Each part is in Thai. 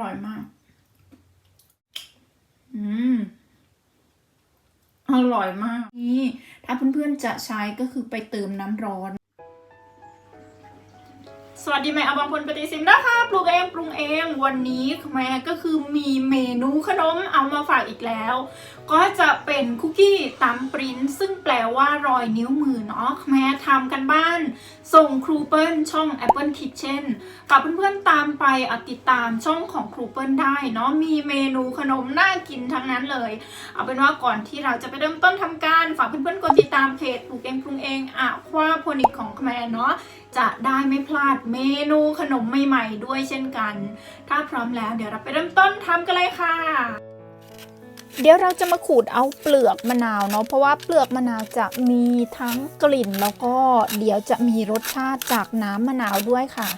ร่อยมาก อืม อร่อยมาก นี่ ถ้าเพื่อนๆจะใช้ก็คือไปเติมน้ำร้อน สวัสดีแม่อบางพลปฏิสิมนะคะปลูกเองปรุงเองวันนี้แม่ก็คือมีเมนูขนมเอามาฝากอีกแล้ว ก็จะเป็นคุกกี้ตำปริ้นซึ่งแปลว่ารอยนิ้วมือเนาะแม่ทำกันบ้าน ส่งครูเปิลช่อง Apple Kitchen กับเพื่อนๆตามไปติดตามช่องของครูเปิลได้เนาะมีเมนูขนมน่ากินทั้งนั้นเลย เอาเป็นว่าก่อนที่เราจะไปเริ่มต้นทำการ ฝากเพื่อนๆกดติดตามเพจปลูกเองปรุงเองอะควาโพนิกของแม่เนาะ จะได้ไม่พลาดเมนูขนมใหม่ๆด้วยเช่นกัน ถ้าพร้อมแล้วเดี๋ยวเราไปเริ่มต้นทำกันเลยค่ะ เดี๋ยวเราจะมาขูดเอาเปลือกมะนาวเนาะเพราะว่าเปลือกมะนาวจะมีทั้งกลิ่นแล้วก็เดี๋ยวจะมีรสชาติจากน้ำมะนาวด้วยค่ะ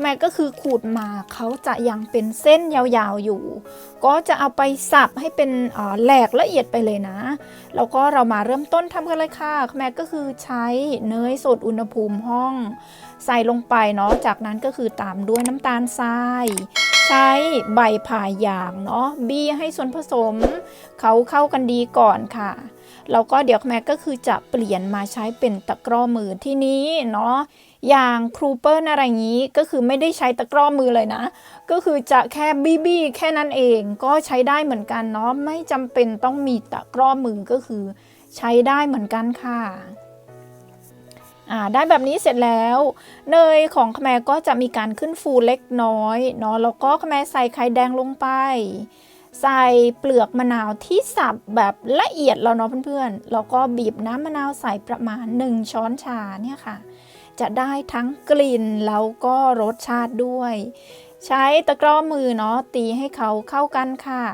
แม่ก็คือขูดมาเขาจะยังเป็นเส้นยาวๆอยู่ ก็จะเอาไปสับให้เป็นแหลกละเอียดไปเลยนะ แล้วก็เรามาเริ่มต้นทำกันเลยค่ะแม่ก็คือใช้เนยสดอุณหภูมิห้อง ใส่ลงไปเนาะจากนั้นก็คือตามด้วยน้ำตาลทรายใช้ใบผ่าหยางเนาะบี้ให้ส่วนผสมเขาเข้ากันดีก่อนค่ะแล้วก็เดี๋ยวแม่ก็คือจะเปลี่ยนมาใช้เป็นตะกร้อมือที่นี้เนาะ อย่างครูเปิลอะไรอย่างนี้ก็คือไม่ได้ใช้ตะกร้อมือเลยนะ ก็คือจะแค่บี้บี้แค่นั้นเองก็ใช้ได้เหมือนกันเนาะไม่จำเป็นต้องมีตะกร้อมือก็คือ ใช้ได้เหมือนกันค่ะอ่าได้แบบนี้เสร็จแล้ว เนยของขแมก็จะมีการขึ้นฟูเล็กน้อยเนาะแล้วก็ขแมใส่ไข่แดงลงไป ใส่เปลือกมะนาวที่สับแบบละเอียดแล้วเนาะเพื่อนๆแล้วก็บีบน้ำมะนาวใส่ประมาณ 1 ช้อนชาเนี่ยค่ะ จะได้ทั้งกลิ่นแล้วก็รสชาติด้วย ใช้ตะกร้อมือเนาะตีให้เขาเข้ากันค่ะ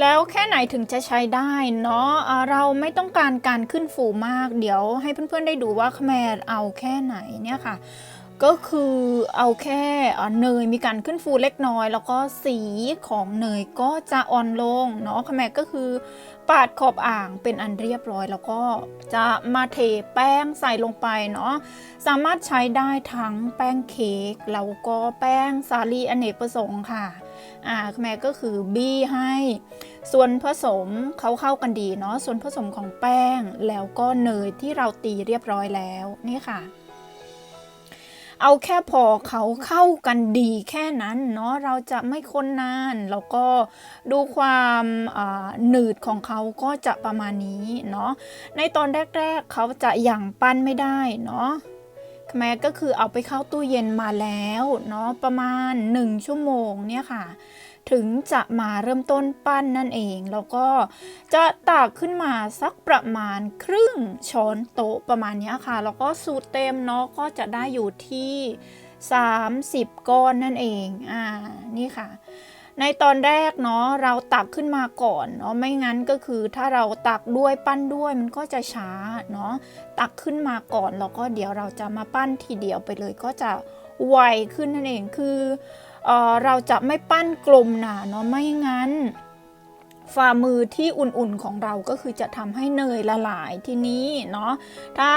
แล้วแค่ไหนถึงจะใช้ได้เนาะเราไม่ต้องการการขึ้นฟูมาก เดี๋ยวให้เพื่อนๆได้ดูว่าแมรเอาแค่ไหนเนี่ยค่ะ ก็คือเอาแค่เนยมีการขึ้นฟูเล็กน้อย แล้วก็สีของเนยก็จะอ่อนลงเนาะขแมรก็คือ ปาดขอบอ่างเป็นอันเรียบร้อย แล้วก็จะมาเทแป้งใส่ลงไปเนาะสามารถใช้ได้ทั้งแป้งเค้กแล้วก็แป้งสาลีอเนกประสงค์ค่ะอ่าแม่ก็คือบี้ให้ส่วนผสมเขาเข้ากันดีเนาะส่วนผสมของแป้งแล้วก็เนยที่เราตีเรียบร้อยแล้วนี่ค่ะ เอาแค่พอเขาเข้ากันดีแค่นั้นเนาะเราจะไม่คนนานแล้วก็ดูความอ่าหนืดของเขาก็จะประมาณนี้เนาะในตอนแรกๆเขาจะยังปั้นไม่ได้เนาะแม่ก็คือเอาไปเข้าตู้เย็นมาแล้วเนาะประมาณ 1 ชั่วโมงเนี่ยค่ะ ถึงจะมาเริ่มต้นปั้นนั่นเอง แล้วก็จะตักขึ้นมาสักประมาณครึ่งช้อนโต๊ะประมาณนี้ค่ะ แล้วก็สูตรเต็มเนาะก็จะได้อยู่ที่ 30 ก้อนนั่นเอง อ่า นี่ค่ะในตอนแรกเนาะเราตักขึ้นมาก่อนเนาะไม่งั้นก็คือถ้าเราตักด้วยปั้นด้วยมันก็จะช้าเนาะตักขึ้นมาก่อนแล้วก็เดี๋ยวเราจะมาปั้นทีเดียวไปเลยก็จะไวขึ้นนั่นเองคือ เเราจะไม่ปั้นกลมหนาเนาะไม่งั้น ฝ่ามือที่อุ่นๆของเราก็คือจะทำให้เนยละลายที่นี้เนาะถ้า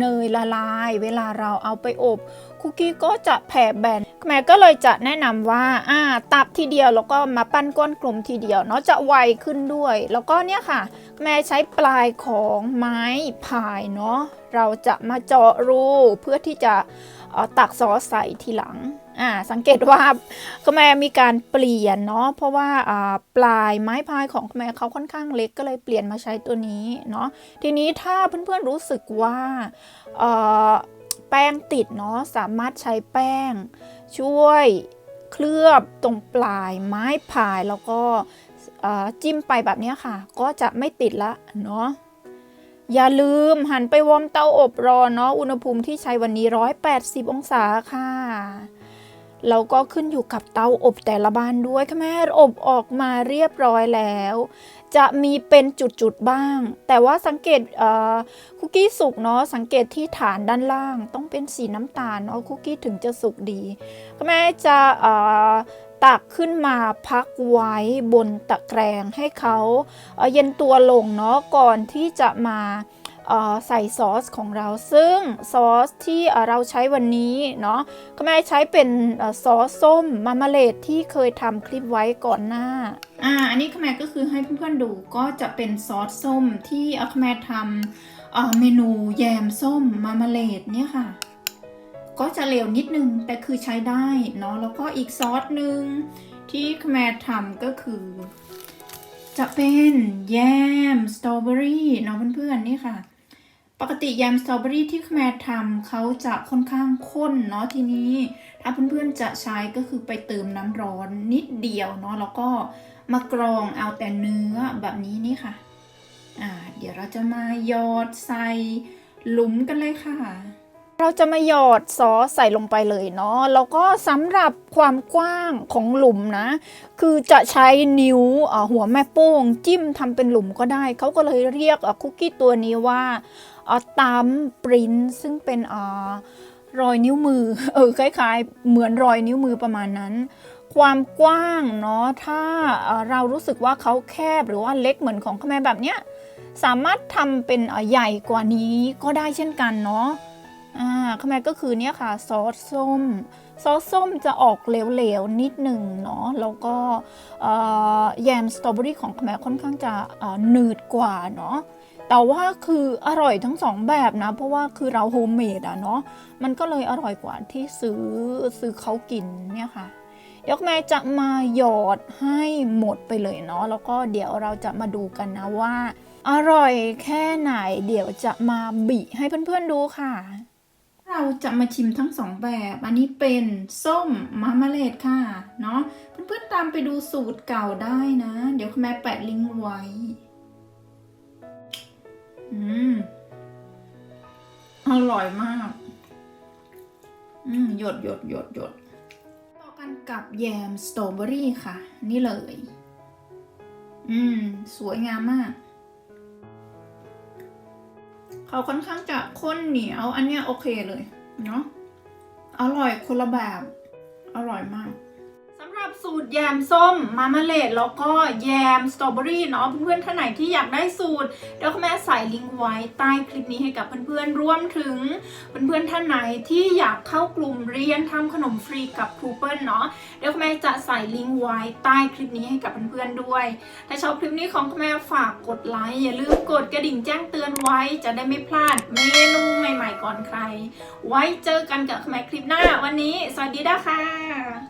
เนยละลาย เวลาเราเอาไปอบคุกกี้ก็จะแผ่แบนแม่ก็เลยจะแนะนำว่าอ่าตักทีเดียวแล้วก็มาปั้นก้อนกลมทีเดียวเนาะจะไวขึ้นด้วย แล้วก็เนี่ยค่ะ แม่ใช้ปลายของไม้พายเนาะเราจะมาเจาะรูเพื่อที่จะตักซอสใส่ทีหลัง อ่าสังเกตว่าก็แม่มีการเปลี่ยนเนาะเพราะว่าอ่าปลายไม้พายของแม่เขาค่อนข้างเล็กก็เลยเปลี่ยนมาใช้ตัวนี้เนาะทีนี้ถ้าเพื่อนๆรู้สึกว่าเอ่อแป้งติดเนาะสามารถใช้แป้ง ช่วยเคลือบตรงปลายไม้พายแล้วก็จิ้มไปแบบนี้ค่ะ ก็จะไม่ติดละเนาะอย่าลืมหันไปวอร์มเตาอบรอเนาะอุณหภูมิที่ใช้วันนี้ 180 องศาค่ะ แล้วก็ขึ้นอยู่กับเตาอบแต่ละบ้านด้วยค่ะแม่อบออกมาเรียบร้อยแล้ว จะมีเป็นจุดๆบ้าง แต่ว่าสังเกตเคุกกี้สุกเนาะสังเกตที่ฐานด้านล่าง ต้องเป็นสีน้ำตาลเนาะคุกกี้ถึงจะสุกดีค่แม่จะตักขึ้นมาพักไว้บนตะแกรงให้เขาเย็นตัวลงเนาะก่อนที่จะมา ใส่ซอสของเราซึ่งซอสที่เราใช้วันนี้เนาะก็แม่ใช้เป็นซอสส้มมามาเลดที่เคยทำคลิปไว้ก่อนหน้าอ่าอันนี้ขแมก็คือให้เพื่อนๆดูก็จะเป็นซอสส้มที่ขแมทำเมนูแยมส้มมามาเลดเนี่ยค่ะ ก็จะเหลวนิดนึงแต่คือใช้ได้เนาะแล้วก็อีกซอสหนึ่งที่ขแมทำก็คือจะเป็นแยมสตรอเบอรี่เนาะเพื่อนๆนี่ค่ะ ปกติแยมสตรอเบอรี่ที่แม่ทำเขาจะค่อนข้างข้นเนาะทีนี้ ถ้าเพื่อนๆจะใช้ก็คือไปเติมน้ำร้อนนิดเดียวเนาะแล้วก็มากรองเอาแต่เนื้อแบบนี้นี่ค่ะ อ่า เดี๋ยวเราจะมาหยอดใส่หลุมกันเลยค่ะ เราจะมาหยอดซอสใส่ลงไปเลยเนาะแล้วก็สำหรับความกว้างของหลุมนะ คือจะใช้นิ้วหัวแม่โป้ง จิ้มทำเป็นหลุมก็ได้ เขาก็เลยเรียกคุกกี้ตัวนี้ว่าตัมปรินซึ่งเป็นอรอยนิ้วมือ เออคล้ายๆ เหมือนรอยนิ้วมือประมาณนั้น ความกว้างเนาะถ้าเรารู้สึกว่าเขาแคบหรือว่าเล็กเหมือนของขแม่แบบเนี้ยสามารถทำเป็นใหญ่กว่านี้ก็ได้เช่นกันเนาะ อ่าข้างในก็คือเนี่ยค่ะซอสส้ม ซอสส้มจะออกเหลวๆ นิดหนึ่งเนาะแล้วก็แยมสตรอเบอรี่ของขแมค่อนข้างจะเอ่อหนืดกว่าเนาะแต่ว่าคืออร่อยทั้งสองแบบนะ เพราะว่าคือเราโฮมเมดอะเนาะมันก็เลยอร่อยกว่าที่ซื้อซื้อเขากินเนี่ยค่ะเดี๋ยวแม่จะมาหยอดให้หมดไปเลยเนาะแล้วก็เดี๋ยวเราจะมาดูกันนะว่า อร่อยแค่ไหนเดี๋ยวจะมาบิให้เพื่อนๆดูค่ะ เราจะมาชิมทั้งสองแบบ อันนี้เป็นส้มมามาเลดค่ะ เนาะเพื่อนๆตามไปดูสูตรเก่าได้นะ เดี๋ยวคุณแม่แปะลิงก์ไว้ อืม อร่อยมาก อืม หยดหยดหยดหยดต่อกันกับแยมสตรอเบอรี่ค่ะ นี่เลย อืม สวยงามมาก เขาค่อนข้างจะข้นเหนียว อันเนี้ยโอเคเลยเนาะ อร่อยคนละแบบ อร่อยมาก รับสูตรแยมส้มมามาเลดแล้วก็แยมสตรอเบอรี่เนาะเพื่อนๆท่านไหนที่อยากได้สูตรเดี๋ยวแม่ใส่ลิงก์ไว้ใต้คลิปนี้ให้กับเพื่อนๆรวมถึงเพื่อนๆท่านไหนที่อยากเข้ากลุ่มเรียนทำขนมฟรีกับครูเปิลเนาะเดี๋ยวแม่จะใส่ลิงก์ไว้ใต้คลิปนี้ให้กับเพื่อนๆด้วย ถ้าชอบคลิปนี้ของแม่ฝากกดไลค์อย่าลืมกดกระดิ่งแจ้งเตือนไว้จะได้ไม่พลาดเมนูใหม่ ๆ ก่อนใคร ไว้เจอกันกับแม่คลิปหน้าวันนี้ สวัสดีนะคะ